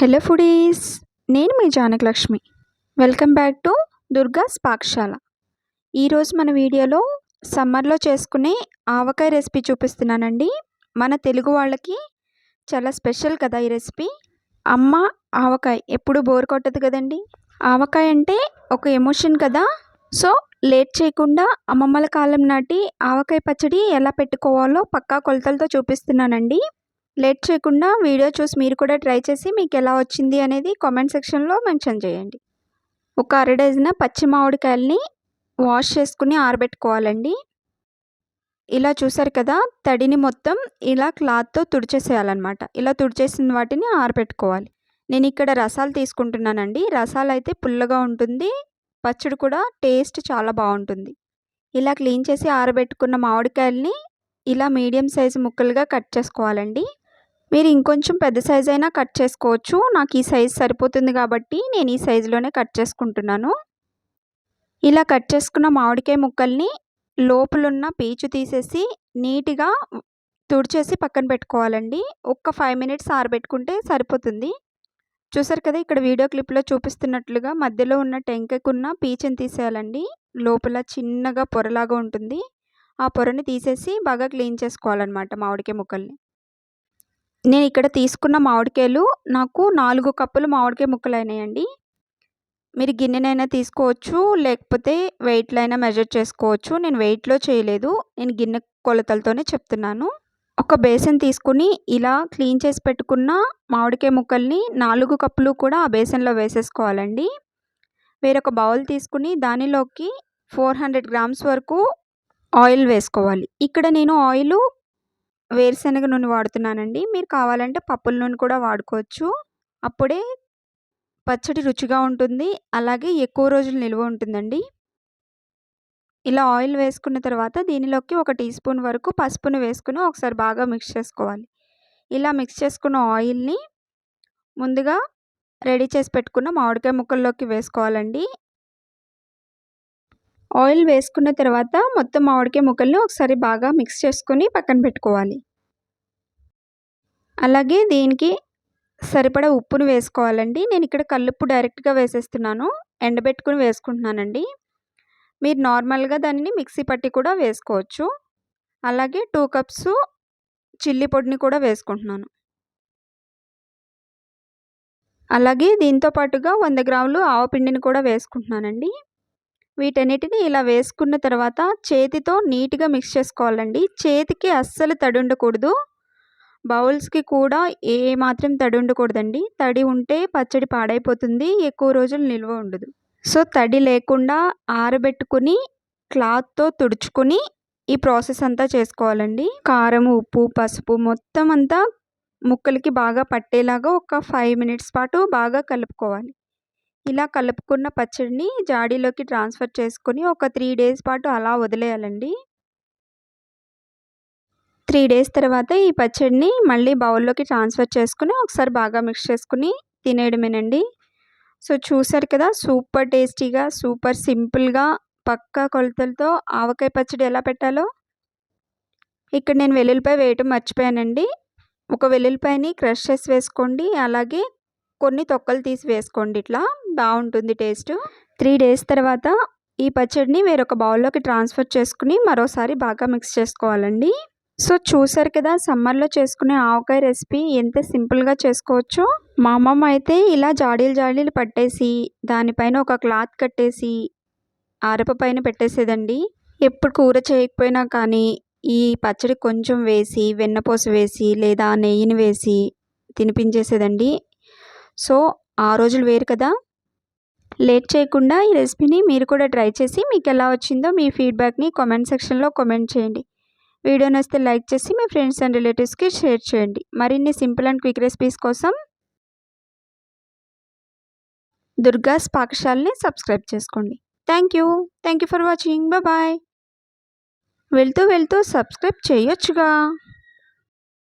Hello foodies నేను మీ Janakalakshmi. Welcome back to Durga's Pakashala ఈరోజు మన వీడియోలో సమ్మర్లో చేసుకునే ఆవకాయ రెసిపీ చూపిస్తున్నానండి. మన తెలుగు వాళ్ళకి చాలా స్పెషల్ కదా ఈ రెసిపీ. అమ్మ ఆవకాయ ఎప్పుడు బోర్ కొట్టదు కదండి. ఆవకాయ అంటే ఒక ఎమోషన్ కదా. సో లేట్ చేయకుండా అమ్మమ్మల కాలం నాటి ఆవకాయ పచ్చడి ఎలా పెట్టుకోవాలో పక్కా కొలతలతో చూపిస్తున్నానండి. లేట్ చేయకుండా వీడియో చూసి మీరు కూడా ట్రై చేసి మీకు ఎలా వచ్చింది అనేది కామెంట్ సెక్షన్లో మెన్షన్ చేయండి. ఒక అర డజన పచ్చి మామిడికాయలని వాష్ చేసుకుని ఆరబెట్టుకోవాలండి. ఇలా చూసారు కదా తడిని మొత్తం ఇలా క్లాత్తో తుడిచేసేయాలన్నమాట. ఇలా తుడిచేసిన వాటిని ఆరబెట్టుకోవాలి. నేను ఇక్కడ రసాలు తీసుకుంటున్నానండి. రసాలు అయితే పుల్లగా ఉంటుంది పచ్చడి కూడా టేస్ట్ చాలా బాగుంటుంది. ఇలా క్లీన్ చేసి ఆరబెట్టుకున్న మామిడికాయలని ఇలా మీడియం సైజు ముక్కలుగా కట్ చేసుకోవాలండి. మీరు ఇంకొంచెం పెద్ద సైజ్ అయినా కట్ చేసుకోవచ్చు. నాకు ఈ సైజ్ సరిపోతుంది కాబట్టి నేను ఈ సైజులోనే కట్ చేసుకుంటున్నాను. ఇలా కట్ చేసుకున్న మామిడికాయ ముక్కల్ని లోపలున్న పీచు తీసేసి నీట్గా తుడిచేసి పక్కన పెట్టుకోవాలండి. ఒక్క ఫైవ్ మినిట్స్ ఆరబెట్టుకుంటే సరిపోతుంది. చూసారు కదా ఇక్కడ వీడియో క్లిప్లో చూపిస్తున్నట్లుగా మధ్యలో ఉన్న టెంకకున్న పీచుని తీసేయాలండి. లోపల చిన్నగా పొరలాగా ఉంటుంది. ఆ పొరని తీసేసి బాగా క్లీన్ చేసుకోవాలన్నమాట మామిడికాయ ముక్కల్ని. నేను ఇక్కడ తీసుకున్న మామిడికాయలు నాకు నాలుగు కప్పులు మామిడికాయ ముక్కలు అయినాయండి మీరు గిన్నెనైనా తీసుకోవచ్చు లేకపోతే వెయిట్లో అయినా మెజర్ చేసుకోవచ్చు. నేను వెయిట్లో చేయలేదు. నేను గిన్నె కొలతలతోనే చెప్తున్నాను. ఒక బేసన్ తీసుకుని ఇలా క్లీన్ చేసి పెట్టుకున్న మామిడికాయ ముక్కల్ని నాలుగు కప్పులు కూడా ఆ బేసన్లో వేసేసుకోవాలండి. వేరొక బౌల్ తీసుకుని దానిలోకి ఫోర్ హండ్రెడ్ గ్రామ్స్ వరకు ఆయిల్ వేసుకోవాలి. ఇక్కడ నేను ఆయిల్ వేరుశనగ నూనె వాడుతున్నానండి. మీరు కావాలంటే పప్పుల నూనె కూడా వాడుకోవచ్చు. అప్పుడే పచ్చడి రుచిగా ఉంటుంది. అలాగే ఎక్కువ రోజులు నిల్వ ఉంటుందండి. ఇలా ఆయిల్ వేసుకున్న తర్వాత దీనిలోకి ఒక టీ స్పూన్ వరకు పసుపును వేసుకుని ఒకసారి బాగా మిక్స్ చేసుకోవాలి. ఇలా మిక్స్ చేసుకున్న ఆయిల్ని ముందుగా రెడీ చేసి పెట్టుకున్న మామిడికాయ ముక్కల్లోకి వేసుకోవాలండి. ఆయిల్ వేసుకున్న తర్వాత మొత్తం మామిడికాయ ముక్కల్ని ఒకసారి బాగా మిక్స్ చేసుకొని పక్కన పెట్టుకోవాలి. అలాగే దీనికి సరిపడా ఉప్పును వేసుకోవాలండి. నేను ఇక్కడ కల్లుప్పు డైరెక్ట్గా వేసేస్తున్నాను. ఎండబెట్టుకుని వేసుకుంటున్నానండి. మీరు నార్మల్గా దానిని మిక్సీ పట్టి కూడా వేసుకోవచ్చు. అలాగే టూ కప్స్ చిల్లీ పొడిని కూడా వేసుకుంటున్నాను. అలాగే దీంతో పాటుగా వంద గ్రాములు ఆవపిండిని కూడా వేసుకుంటున్నానండి. వీటన్నిటిని ఇలా వేసుకున్న తర్వాత చేతితో నీట్గా మిక్స్ చేసుకోవాలండి. చేతికి అస్సలు తడి ఉండకూడదు బౌల్స్కి కూడా ఏ మాత్రం తడి ఉండకూడదండి తడి ఉంటే పచ్చడి పాడైపోతుంది ఎక్కువ రోజులు నిల్వ ఉండదు. సో తడి లేకుండా ఆరబెట్టుకుని క్లాత్తో తుడుచుకుని ఈ ప్రాసెస్ అంతా చేసుకోవాలండి. కారం ఉప్పు పసుపు మొత్తం అంతా ముక్కలకి బాగా పట్టేలాగా ఒక ఫైవ్ మినిట్స్ పాటు బాగా కలుపుకోవాలి. ఇలా కలుపుకున్న పచ్చడిని జాడీలోకి ట్రాన్స్ఫర్ చేసుకొని ఒక త్రీ డేస్ పాటు అలా వదిలేయాలండి. త్రీ డేస్ తర్వాత ఈ పచ్చడిని మళ్ళీ బౌల్లోకి ట్రాన్స్ఫర్ చేసుకుని ఒకసారి బాగా మిక్స్ చేసుకుని తినేయడమేనండి. సో చూసారు కదా సూపర్ టేస్టీగా సూపర్ సింపుల్గా పక్కా కొలతలతో ఆవకాయ పచ్చడి ఎలా పెట్టాలో? ఇక్కడ నేను వెల్లుల్లిపాయ వేయటం మర్చిపోయానండి. ఒక వెల్లుల్లిపాయని క్రష్ చేసి వేసుకోండి అలాగే కొన్ని తొక్కలు తీసి వేసుకోండి ఇట్లా. బాగుంటుంది టేస్ట్. త్రీ డేస్ తర్వాత ఈ పచ్చడిని వేరొక బౌల్లోకి ట్రాన్స్ఫర్ చేసుకుని మరోసారి బాగా మిక్స్ చేసుకోవాలండి. సో చూసారు కదా సమ్మర్లో చేసుకునే ఆవకాయ రెసిపీ ఎంత సింపుల్గా చేసుకోవచ్చో. మా అమ్మమ్మ అయితే ఇలా జాడీలు జాడీలు పట్టేసి దానిపైన ఒక క్లాత్ కట్టేసి అరప పైన పెట్టేసేదండి. ఎప్పుడు కూర చేయకపోయినా కానీ ఈ పచ్చడి కొంచెం వేసి వెన్నపూస వేసి లేదా నెయ్యిని వేసి తినిపించేసేదండి. సో ఆ రోజులు వేరు కదా. లేట్ చేయకుండా ఈ రెసిపీని మీరు కూడా ట్రై చేసి మీకు ఎలా వచ్చిందో మీ ఫీడ్బ్యాక్ని కామెంట్ సెక్షన్లో కామెంట్ చేయండి. వీడియో నచ్చితే లైక్ చేసి మీ ఫ్రెండ్స్ అండ్ రిలేటివ్స్కి షేర్ చేయండి. మరిన్ని సింపుల్ అండ్ క్విక్ రెసిపీస్ కోసం దుర్గాస్ పాకశాలని సబ్స్క్రైబ్ చేసుకోండి. Thank you. Thank you for watching. Bye. వెళ్తూ వెళ్తూ సబ్స్క్రైబ్ చేయొచ్చుగా.